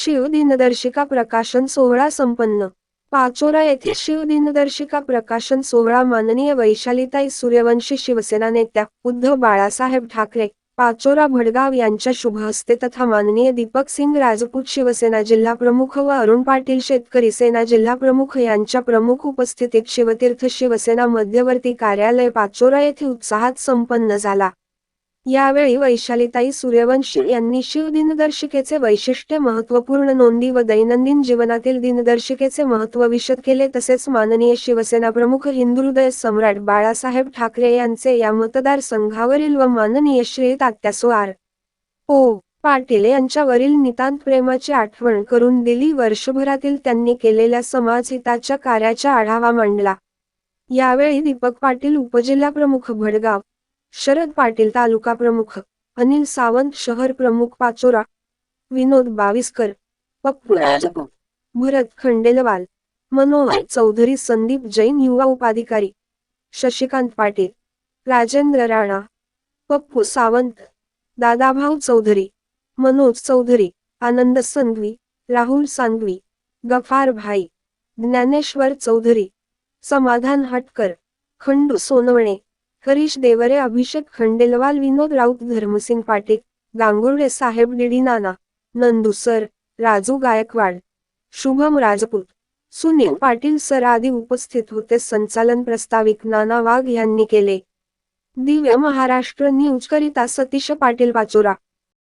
शिव दिनदर्शिका प्रकाशन सोहळा संपन्न. पाचोरा येथे शिव दिनदर्शिका प्रकाशन सोहळा माननीय वैशालीताई सूर्यवंशी शिवसेना नेत्या उद्धव बाळासाहेब ठाकरे पाचोरा भडगाव यांच्या शुभ हस्ते तथा माननीय दीपक सिंग राजपूत शिवसेना जिल्हा प्रमुख व अरुण पाटील शेतकरी सेना जिल्हा प्रमुख यांच्या प्रमुख उपस्थितीत शिवतीर्थ शिवसेना मध्यवर्ती कार्यालय पाचोरा येथे उत्साहात संपन्न झाला. यावेळी वैशालीताई सूर्यवंशी यांनी शिव दिनदर्शिकेचे वैशिष्ट्य महत्त्वपूर्ण नोंदी व दैनंदिन जीवनातील दिनदर्शिकेचे महत्त्व विशद केले तसेच माननीय शिवसेना प्रमुख हिंदुहृदय सम्राट बाळासाहेब ठाकरे यांचे या मतदारसंघावरील व माननीय श्री तात्यासो आर ओ. पाटील यांच्यावरील नितांत प्रेमाची आठवण करून दिली. वर्षभरातील त्यांनी केलेल्या समाजहिताच्या कार्याचा आढावा मांडला. यावेळी दीपक पाटील उपजिल्हा प्रमुख भडगाव शरद पाटील तालुका प्रमुख अनिल सावंत शहर प्रमुख पाचोरा विनोद बाविस्कर पप्पू भरत खंडेलवाल मनोहर चौधरी संदीप जैन युवा उपाधिकारी शशिकांत पाटील राजेंद्र राणा पप्पू सावंत दादाभाऊ चौधरी मनोज चौधरी आनंद संघवी राहुल सांगवी गफार भाई ज्ञानेश्वर चौधरी समाधान हटकर खंडू सोनवणे हरीश देवरे अभिषेक खंडेलवाल विनोद राऊत धर्मसिंग पाटील गांगुर्डे साहेब DD Nana Nandu sir Raju Gaikwad Shubham Rajput Sunil Patil sir आदी उपस्थित होते. संचालन प्रस्ताविक नाना वाघ यांनी केले. दिव्य महाराष्ट्र न्यूज करिता सतीश पाटील पाचोरा.